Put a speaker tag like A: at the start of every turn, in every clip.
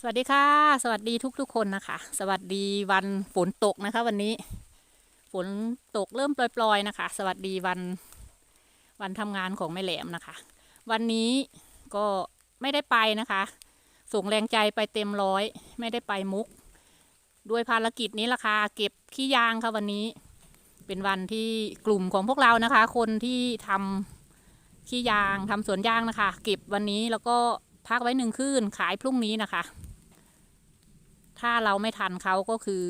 A: สวัสดีค่ะ สวัสดีทุกๆคนนะคะ สวัสดีวันฝนตกนะคะ วันนี้ ฝนตกเริ่มปล่อยๆนะคะ สวัสดีวันวันทำงานของแม่แหลมนะคะ วันนี้ก็ไม่ได้ไปนะคะส่งแรงใจไปเต็มร้อย ไม่ได้ไปมุก ด้วยภารกิจนี้ละค่ะเก็บขี้ยางค่ะวันนี้ เป็นวันที่กลุ่มของพวกเรานะคะ คนที่ทำขี้ยางทำสวนยางนะคะ เก็บวันนี้แล้วก็พักไว้หนึ่งคืนขายพรุ่งนี้นะคะ ถ้าเราไม่ทันเขาก็คือ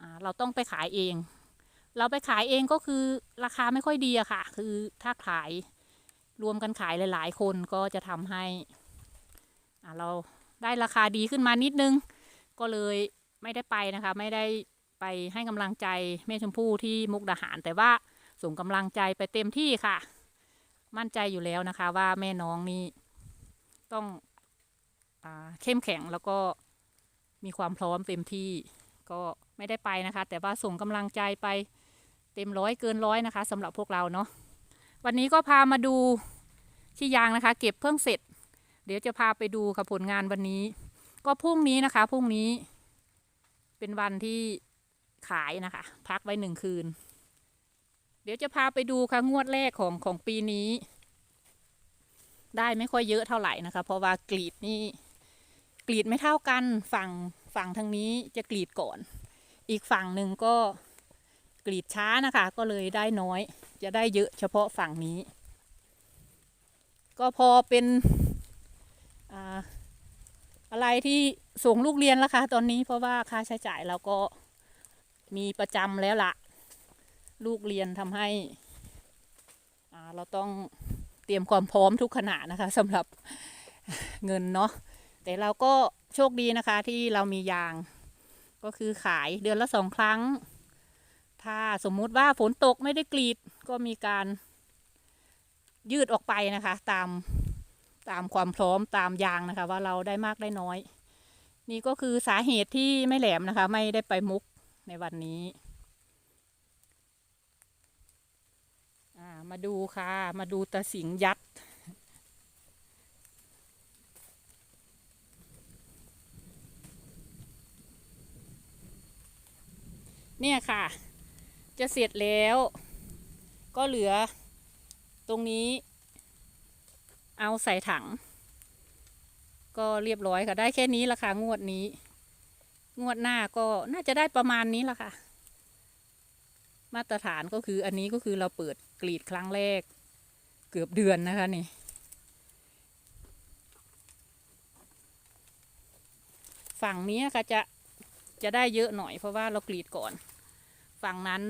A: อเราต้องไปขายเอง เราไปขายเองก็คือราคาไม่ค่อยดีอะค่ะ คือถ้าขายรวมกันขายหลาย ๆ คนก็จะทำให้เราได้ราคาดีขึ้นมานิดนึง ก็เลยไม่ได้ไปนะคะ ไม่ได้ไปให้กำลังใจแม่ชมพู่ที่มุกดาหาร แต่ว่าส่งกำลังใจไปเต็มที่ค่ะ มั่นใจอยู่แล้วนะคะว่าแม่น้องนี่ต้องอเข้มแข็งแล้วก็ มีความพร้อมเต็มที่ก็ไม่ได้ไปนะคะ แต่ว่าส่งกำลังใจไปเต็มร้อยเกินร้อยนะคะสำหรับพวกเราเนาะวันนี้ก็พามาดูที่ยางนะคะ เก็บเพิ่งเสร็จ เดี๋ยวจะพาไปดูค่ะผลงานวันนี้ ก็พรุ่งนี้นะคะพรุ่งนี้ เป็นวันที่ขายนะคะ พักไว้หนึ่งคืน เดี๋ยวจะพาไปดูค่ะงวดแรกของของปีนี้ ได้ไม่ค่อยเยอะเท่าไหร่นะคะ เพราะว่ากรีดนี่ กรีดไม่เท่ากันฝั่งฝั่งทางนี้จะกรีดก่อน อีกฝั่งหนึ่งก็กรีดช้านะคะ ก็เลยได้น้อย จะได้เยอะเฉพาะฝั่งนี้ ก็พอเป็นอะไรที่ส่งลูกเรียนแล้วค่ะตอนนี้เพราะว่าค่าใช้จ่ายเราก็มีประจำแล้วละลูกเรียนทำให้เราต้องเตรียมความพร้อมทุกขณะนะคะสำหรับเงินเนาะ แต่เราก็โชคดีนะคะที่เรามียาง ก็คือขายเดือนละสองครั้ง ถ้าสมมุติว่าฝนตกไม่ได้กรีดก็มีการยืดออกไปนะคะ ตามตามความพร้อมตามยางนะคะ ว่าเราได้มากได้น้อย นี่ก็คือสาเหตุที่ไม่แหลมนะคะ ไม่ได้ไปมุกในวันนี้มาดูค่ะ มาดูตะสิงยัด เนี่ยค่ะ จะเสร็จแล้ว ก็เหลือตรงนี้ เอาใส่ถัง ก็เรียบร้อยค่ะ ได้แค่นี้ละค่ะ งวดนี้ งวดหน้าก็น่าจะได้ประมาณนี้ละค่ะ มาตรฐานก็คืออันนี้ก็คือเราเปิดกรีดครั้งแรก เกือบเดือนนะคะนี่ฝั่งนี้ค่ะจะจะได้เยอะหน่อยเพราะว่าเรากรีดก่อน ฝั่งนั้น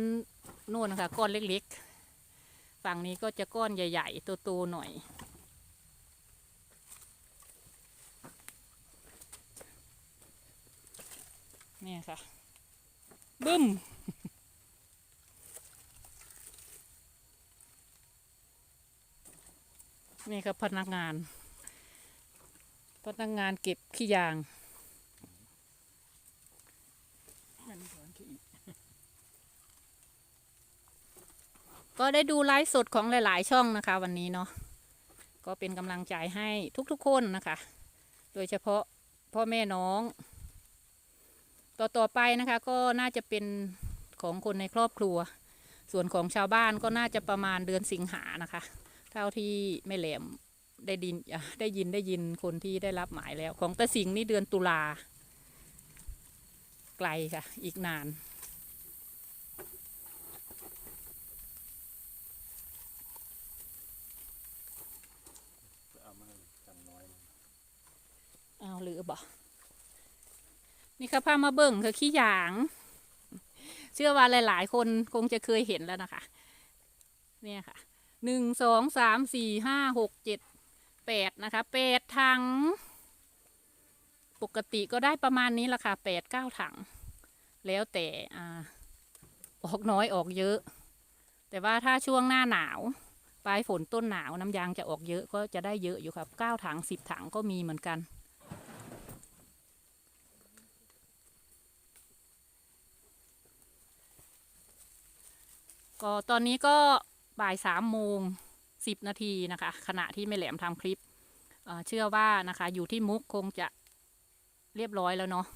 A: นู่นนะคะก้อนเล็กๆ ฝั่งนี้ก็จะก้อนใหญ่ๆโตๆหน่อยเนี่ยค่ะ บึ้มนี่ครับพนักงาน พนักงานเก็บขี้ยาง ก็ได้ดูไลฟ์สดของหลาย ๆ ช่องนะคะ วันนี้เนาะก็เป็นกำลังใจให้ทุกๆคนนะคะ โดยเฉพาะพ่อแม่น้อง ต่อต่อไปนะคะ ก็น่าจะเป็นของคนในครอบครัว ส่วนของชาวบ้านก็น่าจะประมาณเดือนสิงหานะคะ เท่าที่แม่แหลมได้ดินได้ยินได้ยินคนที่ได้รับหมายแล้ว ของตะสิงนี่เดือนตุลาไกลค่ะ อีกนาน
B: เอามาจังน้อย
A: เอา หรือบ่นี่ค่ะพามาเบิ่งคือขี้หยาง เชื่อว่าหลาย ๆ คนคงจะเคยเห็นแล้วนะคะ เนี่ยค่ะหนึ่งสองสามสี่ห้าหกเจ็ดแปดนะคะแปดถัง ปกติก็ได้ประมาณนี้ละค่ะแปดเก้าถัง แล้วแต่อ่าออกน้อยออกเยอะ แต่ว่าถ้าช่วงหน้าหนาว ปลายฝนต้นหนาวน้ำยางจะออกเยอะก็จะได้เยอะอยู่ครับเก้าถังสิบถังก็มีเหมือนกัน ก็ตอนนี้ก็บ่ายสามโมงสิบนาทีนะคะ ขณะที่แม่แหลมทำคลิปเเชื่อว่านะคะ อยู่ที่มุกคงจะเรียบร้อยแล้วเนาะ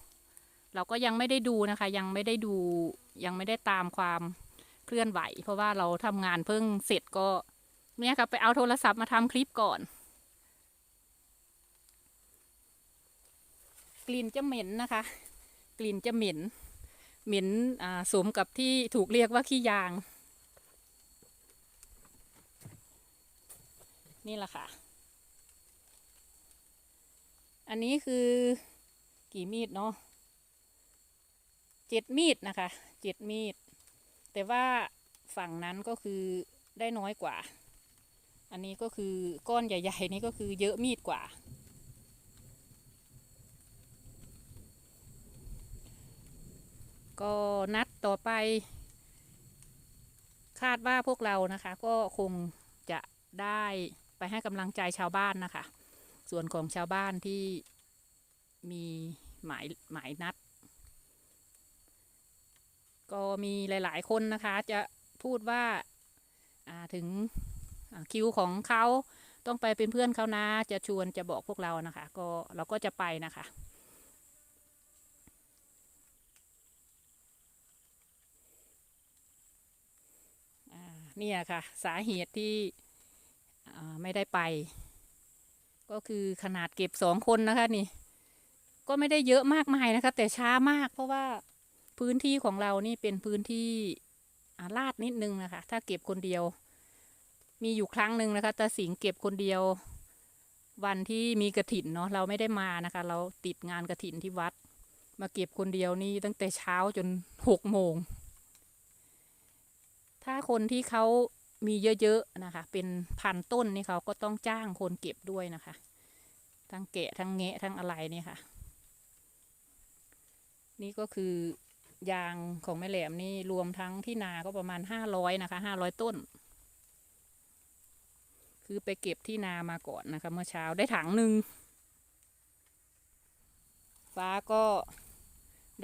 A: เราก็ยังไม่ได้ดูนะคะ ยังไม่ได้ดูยังไม่ได้ตามความเคลื่อนไหว เพราะว่าเราทำงานเพิ่งเสร็จก็เนี่ยค่ะไปเอาโทรศัพท์มาทำคลิปก่อน กลิ่นจะเหม็นนะคะ กลิ่นจะเหม็น เหม็นอ่าสมกับที่ถูกเรียกว่าขี้ยาง นี่แหละค่ะ อันนี้คือกี่มีดเนาะเจ็ดมีดนะคะเจ็ดมีด แต่ว่าฝั่งนั้นก็คือได้น้อยกว่า อันนี้ก็คือก้อนใหญ่ ๆ นี่ก็คือเยอะมีดกว่า ก็นัดต่อไป คาดว่าพวกเรานะคะ ก็คงจะได้ ให้กำลังใจชาวบ้านนะคะ ส่วนของชาวบ้านที่มีหมายหมายนัด ก็มีหลาย ๆ คนนะคะ จะพูดว่าาถึงคิวของเขาต้องไปเป็นเพื่อนเขานะ จะชวนจะบอกพวกเรานะคะ ก็เราก็จะไปนะคะ เนี่ยค่ะ สาเหตุที่ ไม่ได้ไป ก็คือขนาดเก็บสองคนนะคะนี่ ก็ไม่ได้เยอะมากมายนะคะ แต่ช้ามากเพราะว่าพื้นที่ของเรานี่เป็นพื้นที่อลาดนิดนึงนะคะ ถ้าเก็บคนเดียว มีอยู่ครั้งหนึ่งนะคะตาสิงเก็บคนเดียว วันที่มีกระถินเนาะเราไม่ได้มานะคะ เราติดงานกระถินที่วัด มาเก็บคนเดียวนี่ตั้งแต่เช้าจนหกโมงถ้าคนที่เขา มีเยอะๆนะคะ เป็นพันต้นนี่เขาก็ต้องจ้างคนเก็บด้วยนะคะ ทั้งแกะทั้งแงะทั้งอะไรเนี่ยค่ะ นี่ก็คือยางของแม่แหลมนี่รวมทั้งที่นาก็ประมาณห้าร้อยนะคะห้าร้อยต้น คือไปเก็บที่นามาก่อนนะคะ เมื่อเช้าได้ถังหนึ่งฟ้าก็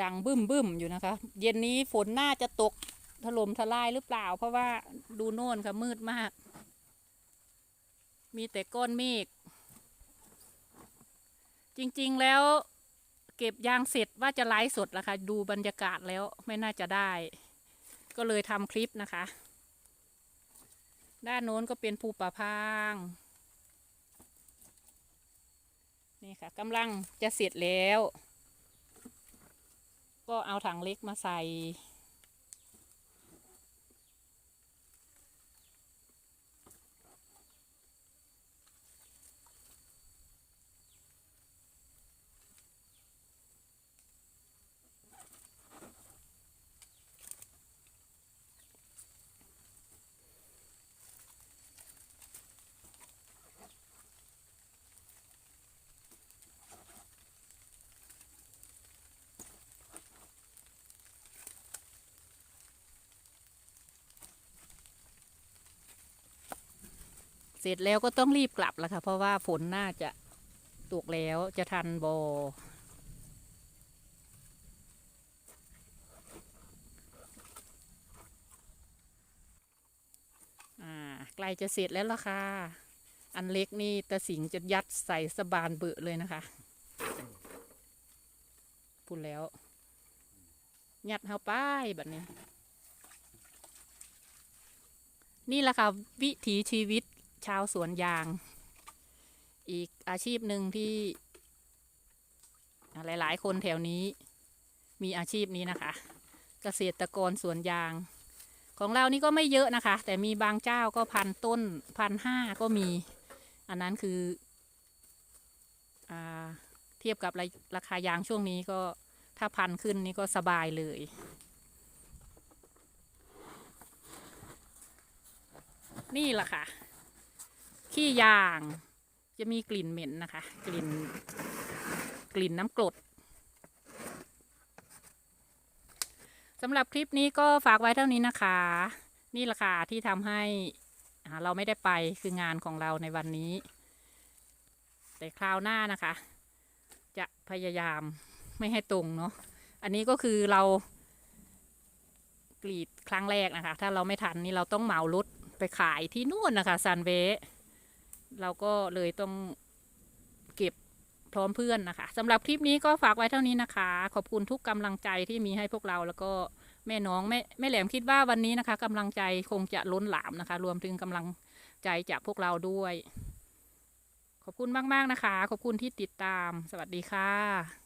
A: ดังบึ้มบึ้มๆอยู่นะคะ เย็นนี้ฝนน่าจะตก ถล่มทลายหรือเปล่า เพราะว่าดูโน่นค่ะมืดมาก มีแต่ก้อนเมฆจริงๆแล้ว เก็บยางเสร็จว่าจะไลฟ์สดละค่ะดูบรรยากาศแล้วไม่น่าจะได้ ก็เลยทำคลิปนะคะ ด้านโน้นก็เป็นภูป่าพางนี่ค่ะกำลังจะเสร็จแล้ว ก็เอาถังเล็กมาใส่ เสร็จแล้วก็ต้องรีบกลับแล้วค่ะ เพราะว่าฝนน่าจะตกแล้วจะทันบออ่าใกล้จะเสร็จแล้วล่ะค่ะ อันเล็กนี่ตาสิงจะยัดใส่สบานเบือเลยนะคะ พูดแล้ว ยัดเข้าไปแบบนี้ นี่แหละค่ะ วิถีชีวิต ชาวสวนยาง อีกอาชีพหนึ่งที่ หลาย ๆ คนแถวนี้มีอาชีพนี้นะคะ เกษตรกรสวนยาง ของเรานี่ก็ไม่เยอะนะคะ แต่มีบางเจ้าก็พันต้นพันห้าก็มี อันนั้นคืออเทียบกับราคายางช่วงนี้ก็ถ้าพันขึ้นนี่ก็สบายเลยนี่แหละค่ะ ขี้ยาง จะมีกลิ่นเหม็นนะคะ กลิ่น กลิ่นน้ำกรดสำหรับคลิปนี้ก็ฝากไว้เท่านี้นะคะ นี่แหละค่ะที่ทำให้เราไม่ได้ไปคืองานของเราในวันนี้ แต่คราวหน้านะคะ จะพยายามไม่ให้ตรงเนาะอันนี้ก็คือเรากรีดครั้งแรกนะคะ ถ้าเราไม่ทันนี่เราต้องเหมารถไปขายที่นู่นนะคะซันเว เราก็เลยต้องเก็บพร้อมเพื่อนนะคะสำหรับคลิปนี้ก็ฝากไว้เท่านี้นะคะ ขอบคุณทุกกำลังใจที่มีให้พวกเราแล้วก็แม่น้องแม่แม่แหลมคิดว่าวันนี้นะคะกำลังใจคงจะล้นหลามนะคะ รวมถึงกำลังใจจากพวกเราด้วย ขอบคุณมาก ๆ นะคะ ขอบคุณที่ติดตาม สวัสดีค่ะ